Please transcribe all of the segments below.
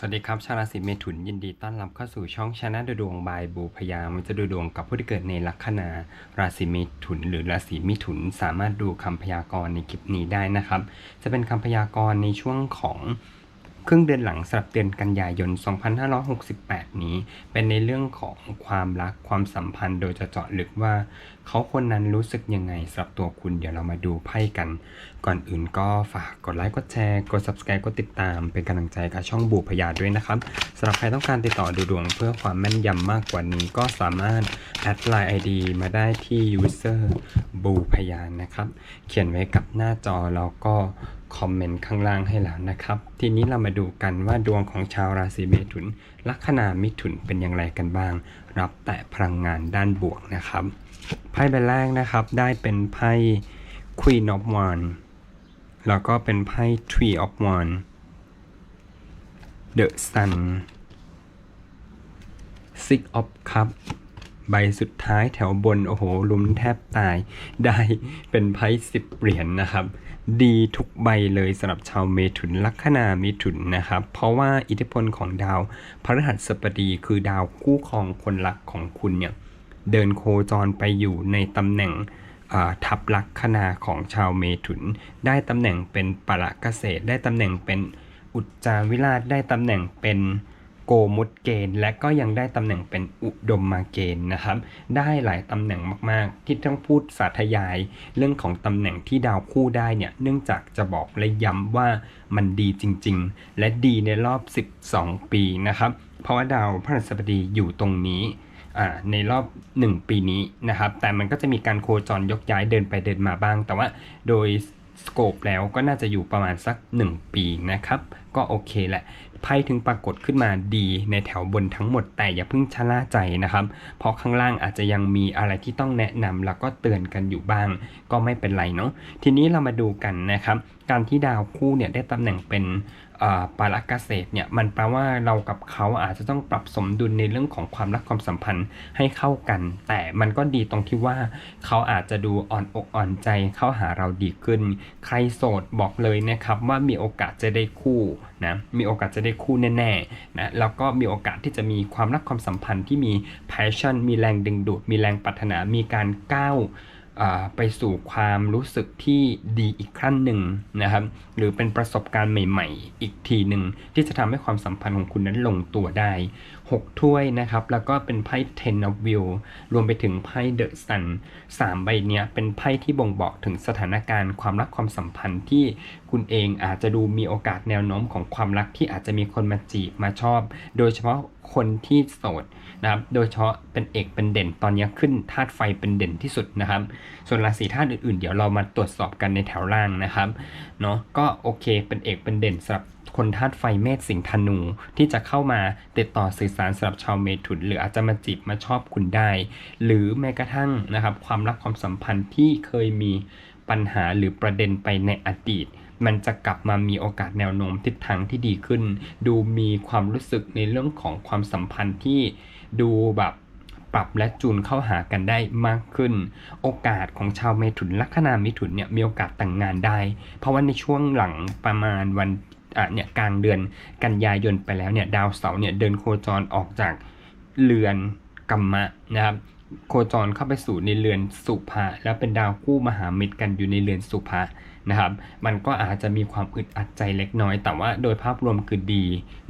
สวัสดีครับ ชาวราศีเมถุนยินดีต้อนรับเข้าสู่ช่องชาแนลดูดวงบายบูพยามันจะดูดวงกับผู้ที่เกิดในลัคนาราศีเมถุน หรือราศีมิถุน สามารถดูคำพยากรณ์ในคลิปนี้ได้นะครับ จะเป็นคำพยากรณ์ในช่วงของ ครึ่งเดือนหลังสำหรับเดือนกันยายน 2568 นี้ เป็นในเรื่องของความรักความสัมพันธ์ โดยจะเจาะลึกว่า เขาคนนั้นรู้สึกยังไงสำหรับตัวคุณ เดี๋ยวเรามาดูไพ่กัน ก่อนอื่นก็ฝากกดไลค์กดแชร์กด subscribe กดติดตาม เป็นกำลังใจกับช่องบูพยาด้วยนะครับสำหรับใครต้องการติดต่อดูดวงเพื่อความแม่นยำมากกว่านี้ ก็สามารถแอดไลน์ ID มาได้ที่ user บูพยานะครับ เขียนไว้กับหน้าจอแล้วก็ คอมเมนต์ข้างล่างให้แล้วนะครับ ทีนี้เรามาดูกันว่าดวงของชาวราศีเมถุน ลัคนามิถุนเป็นอย่างไรกันบ้าง รับแต่พลังงานด้านบวกนะครับ ไพ่ใบแรกนะครับได้เป็นไพ่ Queen of Wands แล้วก็เป็นไพ่ Tree of Wands The Sun Six of Cups ใบสุดท้ายแถวบน โอ้โห ลุ้มแทบตาย ได้เป็นไพ่สิบเหรียญนนะครับ ดีทุกใบเลยสำหรับชาวเมถุนลัคนาเมถุนนะครับ เพราะว่าอิทธิพลของดาวพฤหัสบดีคือดาวคู่ครองคนรักของคุณเนี่ย เดินโคจรไปอยู่ในตำแหน่งทับลัคนาของชาวเมถุน ได้ตำแหน่งเป็นปละเกษตร ได้ตำแหน่งเป็นอุจจาวิราชได้ตำแหน่งเป็น โกมุตเกณฑ์และก็ยังได้ตำแหน่งเป็นอุดมมาเกณฑ์นะครับ ได้หลายตำแหน่งมากๆ ที่ต้องพูดสาธยาย เรื่องของตำแหน่งที่ดาวคู่ได้เนี่ยเนื่องจากจะบอกและย้ำว่ามันดีจริง ๆ และดีในรอบ 12 ปีนะครับ เพราะว่าดาวพฤหัสบดีอยู่ตรงนี้ในรอบ 1 ปีนี้นะครับ แต่มันก็จะมีการโคจรยกย้ายเดินไปเดินมาบ้าง แต่ว่าโดยสโคปแล้วก็น่าจะอยู่ประมาณสัก 1 ปีนะครับ ก็โอเคแหละ ไพ่ถึงปรากฏขึ้นมาดีในแถวบนทั้งหมดแต่อย่าเพิ่งชะล่าใจนะครับ เพราะข้างล่างอาจจะยังมีอะไรที่ต้องแนะนำแล้วก็เตือนกันอยู่บ้าง ก็ไม่เป็นไรเนาะทีนี้เรามาดูกันนะครับ การที่ดาวคู่เนี่ยได้ตำแหน่งเป็น ปารักเกษตรเนี่ยมันแปลว่าเรากับเขาอาจจะต้องปรับสมดุลในเรื่องของความรักความสัมพันธ์ให้เข้ากัน แต่มันก็ดีตรงที่ว่าเขาอาจจะดูอ่อนอกอ่อนใจเข้าหาเราดีขึ้น ใครโสดบอกเลยนะครับว่ามีโอกาสจะได้คู่นะมีโอกาสจะได้คู่แน่ๆนะแล้วก็มีโอกาสที่จะมีความรักความสัมพันธ์ที่มี passion มีแรงดึงดูดมีแรงปรารถนามีการก้าว ไปสู่ความรู้สึกที่ดีอีกขั้นหนึ่งนะครับ หรือเป็นประสบการณ์ใหม่ ๆ อีกทีหนึ่งที่จะทำให้ความสัมพันธ์ของคุณนั้นลงตัวได้ 6 ถ้วยนะครับ แล้วก็เป็นไพ่ Ten of Wheel รวมไปถึงไพ่ The Sun สามใบเนี้ยเป็นไพ่ที่บ่งบอกถึงสถานการณ์ความรักความสัมพันธ์ที่คุณเองอาจจะดูมีโอกาสแนวโน้มของความรักที่อาจจะมีคนมาจีบมาชอบ โดยเฉพาะคนที่โสดนะครับ โดยเฉพาะเป็นเอกเป็นเด่นตอนนี้ขึ้นธาตุไฟเป็นเด่นที่สุดนะครับ ส่วนราศีธาตุอื่นๆ เดี๋ยวเรามาตรวจสอบกันในแถวล่างนะครับเนาะก็โอเคเป็นเอกเป็นเด่นสำหรับคนธาตุไฟเมษสิงห์ธนูที่จะเข้ามาติดต่อสื่อสารสำหรับชาวเมถุนหรืออาจจะมาจีบมาชอบคุณได้ หรือแม้กระทั่งนะครับความรักความสัมพันธ์ที่เคยมีปัญหาหรือประเด็นไปในอดีต มันจะกลับมามีโอกาสแนวโน้มทิศทางที่ดีขึ้น ดูมีความรู้สึกในเรื่องของความสัมพันธ์ที่ดูแบบปรับและจูนเข้าหากันได้มากขึ้น โอกาสของชาวเมถุนลัคนามิถุนเนี่ยมีโอกาสแต่งงานได้ เพราะว่าในช่วงหลังประมาณวัน เนี่ยกลางเดือนกันยายนไปแล้วเนี่ยดาวเสาร์เนี่ยเดินโคจรออกจากเรือนกัมมะนะครับโคจรเข้าไปสู่ในเรือนสุภะแล้วเป็นดาวคู่มหามิตรกันอยู่ในเรือนสุภะ นะครับ มันก็อาจจะมีความอึดอัดใจเล็กน้อย แต่ว่าโดยภาพรวมคือดี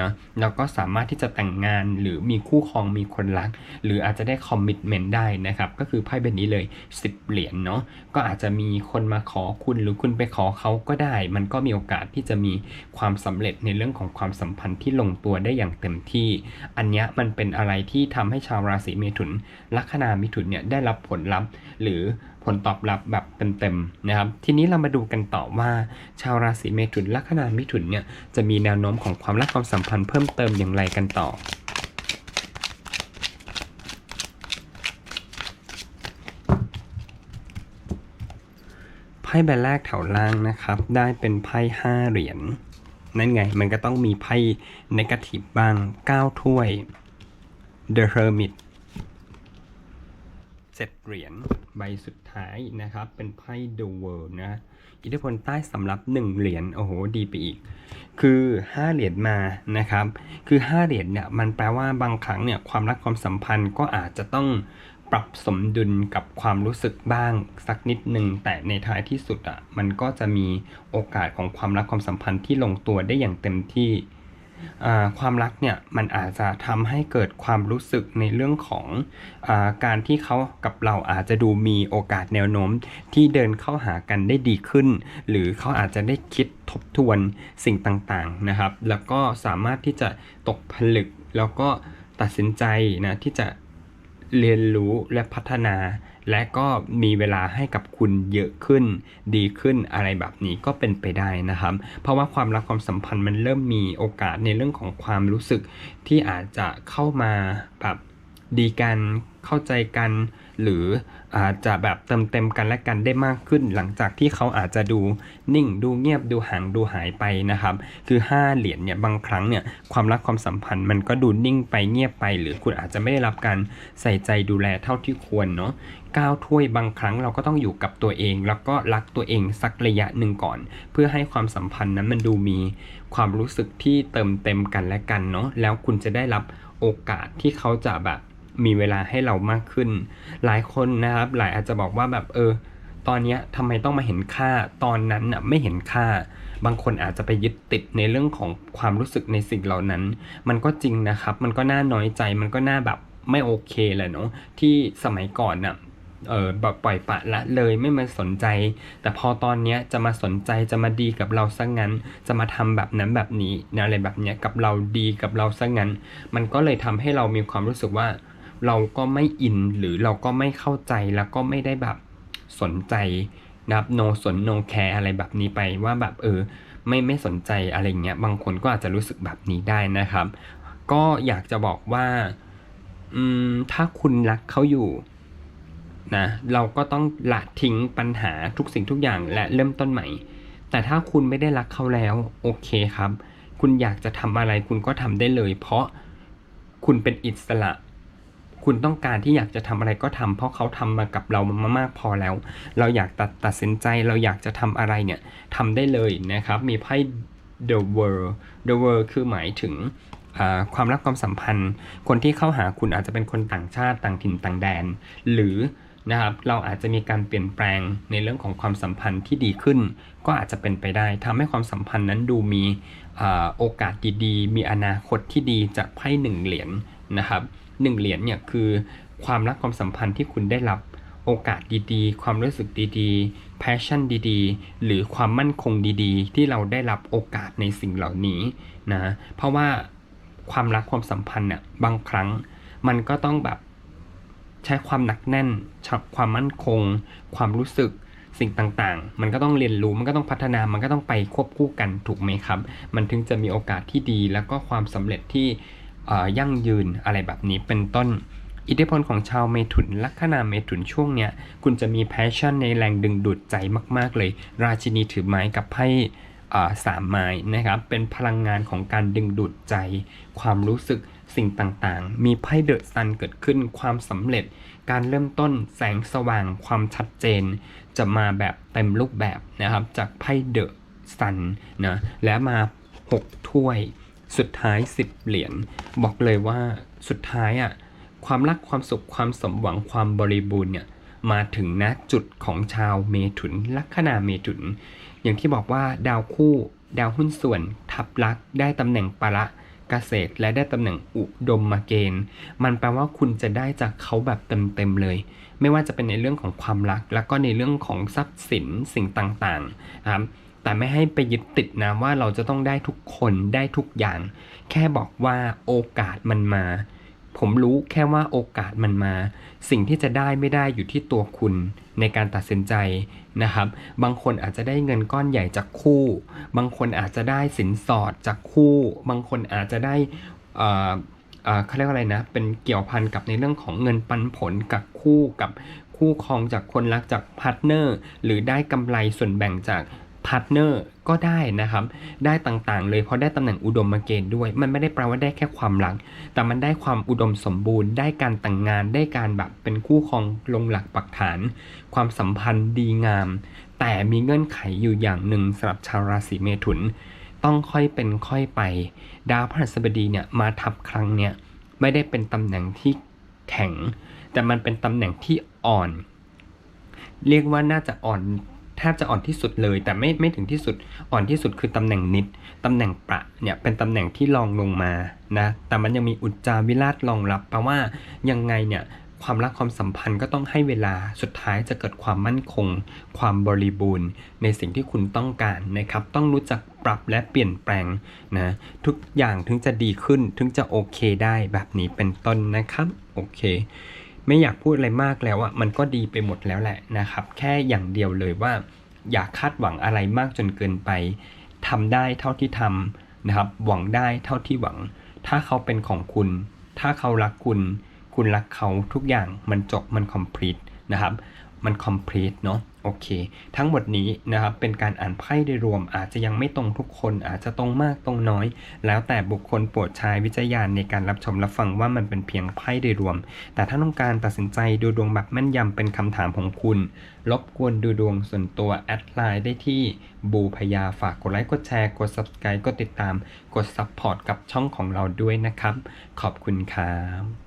นะแล้วก็สามารถที่จะแต่งงานหรือมีคู่ครองมีคนรัก หรืออาจจะได้คอมมิชเมนต์ได้นะครับ ก็คือไพ่ใบนี้เลย 10 เหรียญเนาะก็อาจจะมีคนมาขอคุณหรือคุณไปขอเขาก็ได้ มันก็มีโอกาสที่จะมีความสำเร็จในเรื่องของความสัมพันธ์ที่ลงตัวได้อย่างเต็มที่ อันนี้มันเป็นอะไรที่ทำให้ชาวราศีเมถุนลัคนามิถุนเนี่ยได้รับผลลัพธ์หรือ ผลตอบรับแบบเต็มๆนะครับ ทีนี้เรามาดูกันต่อว่า ชาวราศีเมถุนลัคนามิถุนเนี่ยจะมีแนวโน้มของความรักความสัมพันธ์เพิ่มเติมอย่างไรกันต่อไพ่ใบแรกแถวล่างนะครับ ได้เป็นไพ่ห้าเหรียญนั่นไง มันก็ต้องมีไพ่ในกาทีฟบ้าง9ถ้วย The Hermit เจ็ดเหรียญ ใบสุดท้ายนะครับ เป็นไพ่ The World นะ อิทธิพลใต้สำรับ 1 เหรียญ โอ้โห ดีไปอีก คือ 5 เหรียญมานะครับ คือ 5 เหรียญเนี่ย มันแปลว่าบางครั้งเนี่ย ความรักความสัมพันธ์ก็อาจจะต้องปรับสมดุลกับความรู้สึกบ้างสักนิดหนึ่งแต่ในท้ายที่สุดอะ มันก็จะมีโอกาสของความรักความสัมพันธ์ที่ลงตัวได้อย่างเต็มที่ ความรักเนี่ยมันอาจจะทำให้เกิดความรู้สึกในเรื่องของอการที่เขากับเราอาจจะดูมีโอกาสแนวโน้มที่เดินเข้าหากันได้ดีขึ้น หรือเขาอาจจะได้คิดทบทวนสิ่งต่างๆนะครับ แล้วก็สามารถที่จะตกผลึกแล้วก็ตัดสินใจนะที่จะเรียนรู้และพัฒนา และก็มีเวลาให้กับคุณเยอะขึ้น ดีขึ้นอะไรแบบนี้ก็เป็นไปได้นะครับ เพราะว่าความรักความสัมพันธ์มันเริ่มมีโอกาสในเรื่องของความรู้สึกที่อาจจะเข้ามาแบบ ดีกันเข้าใจกัน หรืออาจจะแบบเติมเต็มกันและกันได้มากขึ้น หลังจากที่เขาอาจจะดูนิ่งดูเงียบดูห่างดูหายไปนะครับ คือ 5 เหรียญเนี่ยบางครั้งเนี่ยความรักความสัมพันธ์มันก็ดูนิ่งไปเงียบไป หรือคุณอาจจะไม่ได้รับการใส่ใจดูแลเท่าที่ควรเนาะก้าวถ้วยบางครั้งเราก็ต้องอยู่กับตัวเอง แล้วก็รักตัวเองสักระยะหนึ่งก่อน เพื่อให้ความสัมพันธ์นั้นมันดูมีความรู้สึกที่เติมเต็มกันและกันเนาะแล้วคุณจะได้รับโอกาสที่เขาจะแบบ มีเวลาให้เรามากขึ้น หลายคนนะครับ หลายอาจจะบอกว่าแบบเออ ตอนนี้ทำไมต้องมาเห็นค่าตอนนั้นน่ะไม่เห็นค่า บางคนอาจจะไปยึดติดในเรื่องของความรู้สึกในสิ่งเหล่านั้น มันก็จริงนะครับ มันก็น่าน้อยใจมันก็น่าแบบไม่โอเคแหละเนาะที่สมัยก่อนน่ะเออแบบปล่อยปะละเลยไม่มาสนใจ แต่พอตอนเนี้ยจะมาสนใจจะมาดีกับเราซะงั้น จะมาทำแบบนั้นแบบนี้นะอะไรแบบเนี้ยกับเราดีกับเราซะงั้น มันก็เลยทำให้เรามีความรู้สึกว่า เราก็ไม่อินหรือเราก็ไม่เข้าใจแล้วก็ไม่ได้แบบสนใจนะครับ no สน no care อะไรแบบนี้ไปว่าแบบเออไม่ไม่สนใจอะไรเงี้ยบางคนก็อาจจะรู้สึกแบบนี้ได้นะครับ ก็อยากจะบอกว่าอืมถ้าคุณรักเขาอยู่นะเราก็ต้องละทิ้งปัญหาทุกสิ่งทุกอย่างและเริ่มต้นใหม่ แต่ถ้าคุณไม่ได้รักเขาแล้วโอเคครับ คุณอยากจะทำอะไรคุณก็ทำได้เลย เพราะคุณเป็นอิสระ คุณต้องการที่อยากจะทำอะไรก็ทำเพราะเขาทำมากับเรามามากพอแล้ว เราอยากตัดตัดสินใจเราอยากจะทำอะไรเนี่ยทำได้เลยนะครับ มีไพ่ the world the world คือหมายถึงความรักความสัมพันธ์ คนที่เข้าหาคุณอาจจะเป็นคนต่างชาติต่างถิ่นต่างแดน หรือนะครับเราอาจจะมีการเปลี่ยนแปลงในเรื่องของความสัมพันธ์ที่ดีขึ้น ก็อาจจะเป็นไปได้ทำให้ความสัมพันธ์นั้นดูมีอโอกาสดีๆ มีอนาคตที่ดีจากไพ่หนึ่งเหรียญนะครับหนึ่งเหรียญเนี่ยคือความรักความสัมพันธ์ที่คุณได้รับโอกาสดีๆ ความรู้สึกดีๆ passion ดีๆ หรือความมั่นคงดีๆ ที่เราได้รับโอกาสในสิ่งเหล่านี้นะ เพราะว่าความรักความสัมพันธ์เนี่ยบางครั้งมันก็ต้องแบบใช้ความหนักแน่น ความมั่นคง ความรู้สึกสิ่งต่างๆ มันก็ต้องเรียนรู้ มันก็ต้องพัฒนา มันก็ต้องไปควบคู่กันถูกไหมครับ มันถึงจะมีโอกาสที่ดีแล้วก็ความสำเร็จที่ ยั่งยืนอะไรแบบนี้เป็นต้น อิทธิพลของชาวเมถุนลัคนาเมถุนช่วงเนี้ยคุณจะมีแพชชั่นในแรงดึงดูดใจมาก ๆ เลย ราชินีถือไม้กับไพ่สามไม้นะครับ เป็นพลังงานของการดึงดูดใจ ความรู้สึกสิ่งต่างๆ มีไพ่เดอะซันเกิดขึ้น ความสำเร็จ การเริ่มต้นแสงสว่าง ความชัดเจน จะมาแบบเต็มรูปแบบนะครับ จากไพ่เดอะซันนะ และมา 6 ถ้วย สุดท้าย 10 เหรียญบอกเลยว่าสุดท้ายอะความรักความสุขความสมหวังความบริบูรณ์เนี่ยมาถึงณจุดของชาวเมถุนลัคนาเมถุน อย่างที่บอกว่าดาวคู่ ดาวหุ้นส่วน ทับลักได้ตำแหน่งปะละเกษตร และได้ตำแหน่งอุดมมาเกณฑ์ มันแปลว่าคุณจะได้จากเขาแบบเต็มๆเลย ไม่ว่าจะเป็นในเรื่องของความรัก แล้วก็ในเรื่องของทรัพย์สินสิ่งต่างๆนะครับ แต่ไม่ให้ไปยึดติดนะว่าเราจะต้องได้ทุกคนได้ทุกอย่าง แค่บอกว่าโอกาสมันมา ผมรู้แค่ว่าโอกาสมันมา สิ่งที่จะได้ไม่ได้อยู่ที่ตัวคุณในการตัดสินใจนะครับ บางคนอาจจะได้เงินก้อนใหญ่จากคู่ บางคนอาจจะได้สินสอดจากคู่ บางคนอาจจะได้เขาเรียกว่าอะไรนะ เป็นเกี่ยวพันกับในเรื่องของเงินปันผลกับคู่กับคู่ครองจากคนรักจากพาร์ทเนอร์ หรือได้กำไรส่วนแบ่งจาก พาร์ทเนอร์ก็ได้นะครับ ได้ต่างๆ เลยเพราะได้ตำแหน่งอุดมมาเกณฑ์ด้วย มันไม่ได้แปลว่าได้แค่ความรัก แต่มันได้ความอุดมสมบูรณ์ ได้การแต่งงาน ได้การแบบเป็นคู่ครองลงหลักปักฐาน ความสัมพันธ์ดีงาม แต่มีเงื่อนไขอยู่อย่างหนึ่งสำหรับชาวราศีเมถุน ต้องค่อยเป็นค่อยไป ดาวพฤหัสบดีเนี่ยมาทับครั้งเนี่ยไม่ได้เป็นตำแหน่งที่แข็ง แต่มันเป็นตำแหน่งที่อ่อน เรียกว่าน่าจะอ่อน แทบจะอ่อนที่สุดเลย แต่ไม่ไม่ถึงที่สุดอ่อนที่สุดคือตำแหน่งนิดตำแหน่งประเนี่ยเป็นตำแหน่งที่รองลงมานะแต่มันยังมีอุจจาวิราชรองรับแปลว่ายังไงเนี่ยความรักความสัมพันธ์ก็ต้องให้เวลาสุดท้ายจะเกิดความมั่นคง ความบริบูรณ์ ในสิ่งที่คุณต้องการนะครับ ต้องรู้จักปรับและเปลี่ยนแปลงนะทุกอย่างถึงจะดีขึ้นถึงจะโอเคได้แบบนี้เป็นต้นนะครับโอเค ไม่อยากพูดอะไรมากแล้วอะมันก็ดีไปหมดแล้วแหละนะครับ แค่อย่างเดียวเลยว่า อย่าคาดหวังอะไรมากจนเกินไปทำได้เท่าที่ทำนะครับ หวังได้เท่าที่หวัง ถ้าเขาเป็นของคุณ ถ้าเขารักคุณ คุณรักเขาทุกอย่างมันจบมันคอมพลีทนะครับ มัน complete เนาะโอเค ทั้งหมดนี้นะครับเป็นการอ่านไพ่โดยรวมอาจจะยังไม่ตรงทุกคนอาจจะตรงมากตรงน้อย แล้วแต่บุคคลโปรดใช้วิจารณญาณในการรับชมรับฟังว่ามันเป็นเพียงไพ่โดยรวม แต่ถ้าต้องการตัดสินใจดูดวงแบบแม่นยำเป็นคำถามของคุณ รบกวนดูดวงส่วนตัวแอดไลน์ได้ที่บูพยาฝากกดไลค์กดแชร์กด subscribe กดติดตาม กด support กับช่องของเราด้วยนะครับ ขอบคุณครับ